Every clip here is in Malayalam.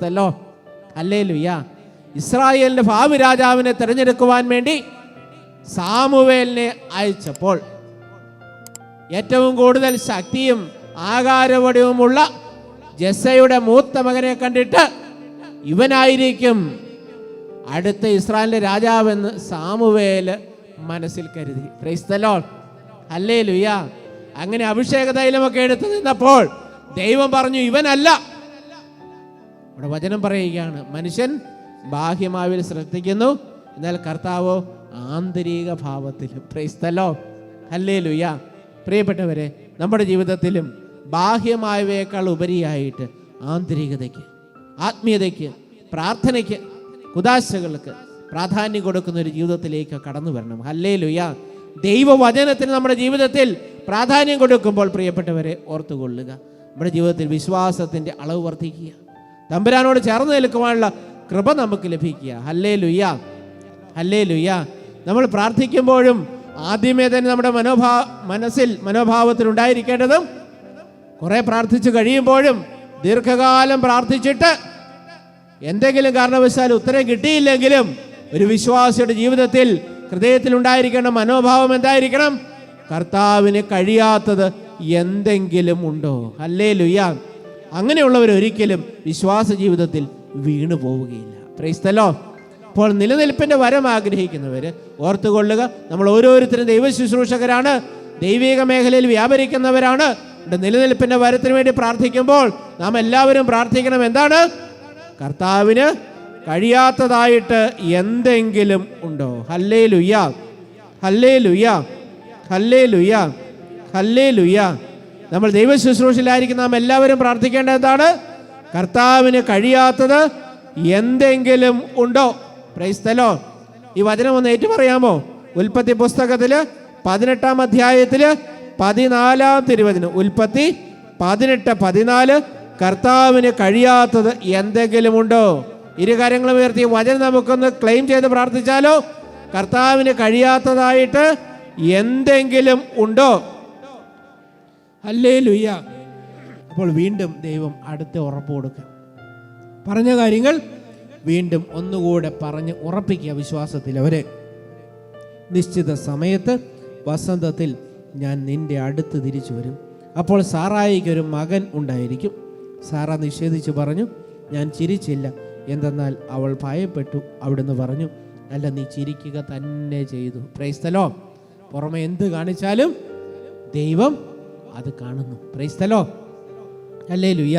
ക്രൈസ്തല്ലോ അല്ലേ ലുയ്യ ഇസ്രായേലിന്റെ ഭാവി രാജാവിനെ തിരഞ്ഞെടുക്കുവാൻ വേണ്ടി സാമുവേലിനെ അയച്ചപ്പോൾ ഏറ്റവും കൂടുതൽ ശക്തിയും ആകാരവടിവുമുള്ള ജസയുടെ മൂത്ത മകനെ കണ്ടിട്ട് ഇവനായിരിക്കും അടുത്ത ഇസ്രായേലിന്റെ രാജാവെന്ന് സാമുവേൽ മനസ്സിൽ കരുതി. ക്രൈസ്തലോ അല്ലേ ലുയ്യ അങ്ങനെ അഭിഷേക തൈലമൊക്കെ എടുത്തു നിന്നപ്പോൾ ദൈവം പറഞ്ഞു ഇവനല്ല ഇവിടെ വചനം പറയുകയാണ്. മനുഷ്യൻ ബാഹ്യമാവിൽ ശ്രദ്ധിക്കുന്നു. എന്നാൽ കർത്താവോ ആന്തരിക ഭാവത്തിലും ക്രൈസ്തലോ അല്ലേ ലുയ പ്രിയപ്പെട്ടവരെ നമ്മുടെ ജീവിതത്തിലും ബാഹ്യമായവയേക്കാൾ ഉപരിയായിട്ട് ആന്തരികതയ്ക്ക് ആത്മീയതയ്ക്ക് പ്രാർത്ഥനയ്ക്ക് കുദാശകൾക്ക് പ്രാധാന്യം കൊടുക്കുന്ന ഒരു ജീവിതത്തിലേക്ക് കടന്നു വരണം. അല്ലേ ലുയ ദൈവവചനത്തിന് നമ്മുടെ ജീവിതത്തിൽ പ്രാധാന്യം കൊടുക്കുമ്പോൾ പ്രിയപ്പെട്ടവരെ ഓർത്തുകൊള്ളുക. നമ്മുടെ ജീവിതത്തിൽ വിശ്വാസത്തിന്റെ അളവ് വർദ്ധിക്കുക. തമ്പുരാനോട് ചേർന്ന് നിൽക്കുവാനുള്ള കൃപ നമുക്ക് ലഭിക്കുക. ഹല്ലേ ലുയ്യ ഹല്ലേ ലുയ്യ നമ്മൾ പ്രാർത്ഥിക്കുമ്പോഴും ആദ്യമേ തന്നെ നമ്മുടെ മനോഭാ മനസ്സിൽ മനോഭാവത്തിൽ ഉണ്ടായിരിക്കേണ്ടതും കുറേ പ്രാർത്ഥിച്ചു കഴിയുമ്പോഴും ദീർഘകാലം പ്രാർത്ഥിച്ചിട്ട് എന്തെങ്കിലും കാരണവശാൽ ഉത്തരം കിട്ടിയില്ലെങ്കിലും ഒരു വിശ്വാസിയുടെ ജീവിതത്തിൽ ഹൃദയത്തിൽ ഉണ്ടായിരിക്കേണ്ട മനോഭാവം എന്തായിരിക്കണം? കർത്താവിന് കഴിയാത്തത് എന്തെങ്കിലും ഉണ്ടോ? അല്ലേ ലുയ്യ അങ്ങനെയുള്ളവർ ഒരിക്കലും വിശ്വാസ ജീവിതത്തിൽ വീണു പോവുകയില്ല പ്രൈസ്തലോ അപ്പോൾ നിലനിൽപ്പിന്റെ വരം ആഗ്രഹിക്കുന്നവർ ഓർത്തുകൊള്ളുക നമ്മൾ ഓരോരുത്തരും ദൈവ ശുശ്രൂഷകരാണ് ദൈവിക മേഖലയിൽ വ്യാപരിക്കുന്നവരാണ്. നിലനിൽപ്പിന്റെ വരത്തിന് വേണ്ടി പ്രാർത്ഥിക്കുമ്പോൾ നാം എല്ലാവരും പ്രാർത്ഥിക്കണം എന്താണ്? കർത്താവിന് കഴിയാത്തതായിട്ട് എന്തെങ്കിലും ഉണ്ടോ? ഹല്ലേ ലുയ്യ ഹല്ലേ ലുയ്യ ഹല്ലേ ലുയ്യ ഹല്ലേ ലുയ്യ നമ്മൾ ദൈവ ശുശ്രൂഷയിലായിരിക്കും നാം എല്ലാവരും പ്രാർത്ഥിക്കേണ്ട എന്താണ്? കർത്താവിന് കഴിയാത്തത് എന്തെങ്കിലും ഉണ്ടോ? പ്രൈസ്തലോ ഈ വചനം ഒന്ന് ഏറ്റു പറയാമോ ഉൽപ്പത്തി പുസ്തകത്തിൽ പതിനെട്ടാം അധ്യായത്തിൽ പതിനാലാം തിരുവചനം. ഉൽപ്പത്തി പതിനെട്ട് പതിനാല്. കർത്താവിന് കഴിയാത്തത് എന്തെങ്കിലും ഉണ്ടോ? ഇരു കാര്യങ്ങളും ഉയർത്തി വചനം നമുക്കൊന്ന് ക്ലെയിം ചെയ്ത് പ്രാർത്ഥിച്ചാലോ? കർത്താവിന് കഴിയാത്തതായിട്ട് എന്തെങ്കിലും ഉണ്ടോ? അല്ലേ ലുയ്യ അപ്പോൾ വീണ്ടും ദൈവം അടുത്ത ഉറപ്പ് കൊടുക്കുക പറഞ്ഞ കാര്യങ്ങൾ വീണ്ടും ഒന്നുകൂടെ പറഞ്ഞ് ഉറപ്പിക്കുക വിശ്വാസത്തിൽ. അവരെ നിശ്ചിത സമയത്ത് വസന്തത്തിൽ ഞാൻ നിന്റെ അടുത്ത് തിരിച്ചു വരും. അപ്പോൾ സാറായിക്ക് ഒരു മകൻ ഉണ്ടായിരിക്കും. സാറ നിഷേധിച്ച് പറഞ്ഞു ഞാൻ ചിരിച്ചില്ല. എന്തെന്നാൽ അവൾ ഭയപ്പെട്ടു. അവിടുന്ന് പറഞ്ഞു അല്ല നീ ചിരിക്കുക തന്നെ ചെയ്തു. പ്രൈസ്തലോ പുറമെ എന്ത് കാണിച്ചാലും ദൈവം അത് കാണുന്നു. പ്രൈസ്തലോ അല്ലേ ലുയ്യ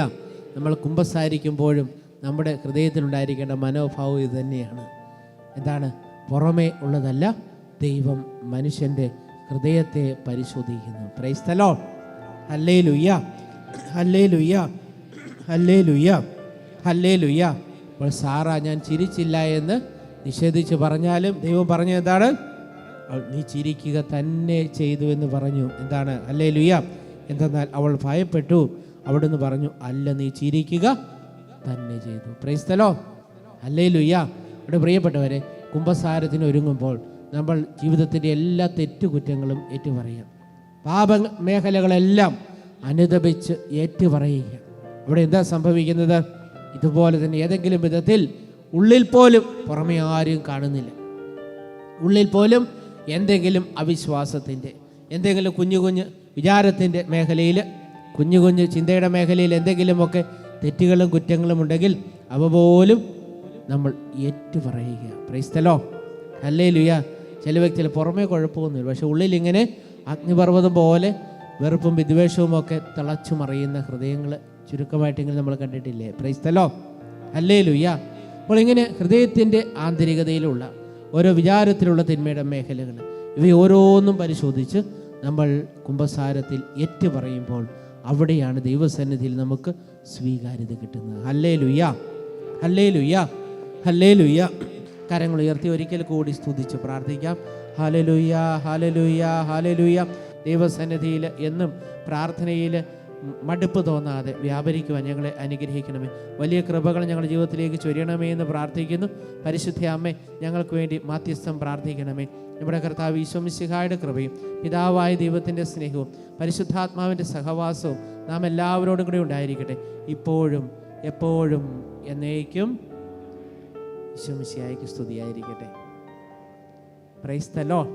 നമ്മൾ കുമ്പസാരിക്കുമ്പോഴും നമ്മുടെ ഹൃദയത്തിലുണ്ടായിരിക്കേണ്ട മനോഭാവം ഇത് തന്നെയാണ്. എന്താണ്? പുറമേ ഉള്ളതല്ല ദൈവം മനുഷ്യന്റെ ഹൃദയത്തെ പരിശോധിക്കുന്നു. പ്രൈസ്തലോ അല്ലേ ലുയ്യ അല്ലേ ലുയ്യ അല്ലേ ലുയ്യ അല്ലേ ലുയ്യ അപ്പോൾ സാറ ഞാൻ ചിരിച്ചില്ല എന്ന് നിഷേധിച്ച് പറഞ്ഞാലും ദൈവം പറഞ്ഞു എന്താണ്? നീ ചിരിക്കുക തന്നെ ചെയ്തു എന്ന് പറഞ്ഞു. എന്താണ്? അല്ലേ ലുയ്യ എന്തെന്നാൽ അവൾ ഭയപ്പെട്ടു. അവിടുന്ന് പറഞ്ഞു അല്ല നീ ചിരിക്കുക തന്നെ ചെയ്തു. പ്രൈസ്തലോ അല്ലേ ലുയ്യ ഇവിടെ പ്രിയപ്പെട്ടവരെ കുംഭസാരത്തിന് ഒരുങ്ങുമ്പോൾ നമ്മൾ ജീവിതത്തിന്റെ എല്ലാ തെറ്റുകുറ്റങ്ങളും ഏറ്റുപറയുക. പാപ മേഖലകളെല്ലാം അനുദപിച്ച് ഏറ്റുപറയുക. അവിടെ എന്താ സംഭവിക്കുന്നത്? ഇതുപോലെ തന്നെ ഏതെങ്കിലും വിധത്തിൽ ഉള്ളിൽ പോലും പുറമെ ആരും കാണുന്നില്ല. ഉള്ളിൽ പോലും എന്തെങ്കിലും അവിശ്വാസത്തിന്റെ എന്തെങ്കിലും കുഞ്ഞു കുഞ്ഞ് വിചാരത്തിന്റെ മേഖലയിൽ കുഞ്ഞു കുഞ്ഞു ചിന്തയുടെ മേഖലയിൽ എന്തെങ്കിലുമൊക്കെ തെറ്റുകളും കുറ്റങ്ങളും ഉണ്ടെങ്കിൽ അവ പോലും നമ്മൾ ഏറ്റുപറയുക. പ്രൈസ്തലോ അല്ലേ ലുയ ചില വ്യക്തികൾ പുറമേ കുഴപ്പമൊന്നുമില്ല. പക്ഷെ ഉള്ളിൽ ഇങ്ങനെ അഗ്നിപർവതം പോലെ വെറുപ്പും വിദ്വേഷവും ഒക്കെ തിളച്ചു മറിയുന്ന ഹൃദയങ്ങൾ ചുരുക്കമായിട്ടെങ്കിലും നമ്മൾ കണ്ടിട്ടില്ലേ? പ്രൈസ്തലോ അല്ലേ ലുയ്യ അപ്പോൾ ഇങ്ങനെ ഹൃദയത്തിന്റെ ആന്തരികതയിലുള്ള ഓരോ വിചാരത്തിലുള്ള തിന്മയുടെ മേഖലകൾ ഇവ ഓരോന്നും പരിശോധിച്ച് നമ്മൾ കുംഭസാരത്തിൽ ഏറ്റു പറയുമ്പോൾ അവിടെയാണ് ദൈവസന്നിധിയിൽ നമുക്ക് സ്വീകാര്യത കിട്ടുന്നത്. ഹല്ലേ ലുയ്യ ഹല്ലേ ലുയ്യ ഹല്ലേ ലുയ്യ കരങ്ങൾ ഉയർത്തി ഒരിക്കൽ കൂടി സ്തുതിച്ച് പ്രാർത്ഥിക്കാം. ഹാലലുയ്യ ഹാലലുയ്യ ഹാലലുയ്യ ദൈവസന്നിധിയിൽ എന്നും പ്രാർത്ഥനയിൽ മടുപ്പ് തോന്നാതെ വ്യാപരിക്കുവാൻ ഞങ്ങളെ അനുഗ്രഹിക്കണമേ. വലിയ കൃപകൾ ഞങ്ങളുടെ ജീവിതത്തിലേക്ക് ചൊരിയണമേ എന്ന് പ്രാർത്ഥിക്കുന്നു. പരിശുദ്ധ അമ്മേ ഞങ്ങൾക്ക് വേണ്ടി മാധ്യസ്ഥം പ്രാർത്ഥിക്കണമേ. നമ്മുടെ കർത്താവ് ഈശോമിശിഹായുടെ കൃപയും പിതാവായ ദൈവത്തിന്റെ സ്നേഹവും പരിശുദ്ധാത്മാവിന്റെ സഹവാസവും നാം എല്ലാവരോടും കൂടി ഉണ്ടായിരിക്കട്ടെ. ഇപ്പോഴും എപ്പോഴും എന്നേക്കും ഈശോമിശിയായിക്ക് സ്തുതിയായിരിക്കട്ടെ. പ്രൈസ്തലോ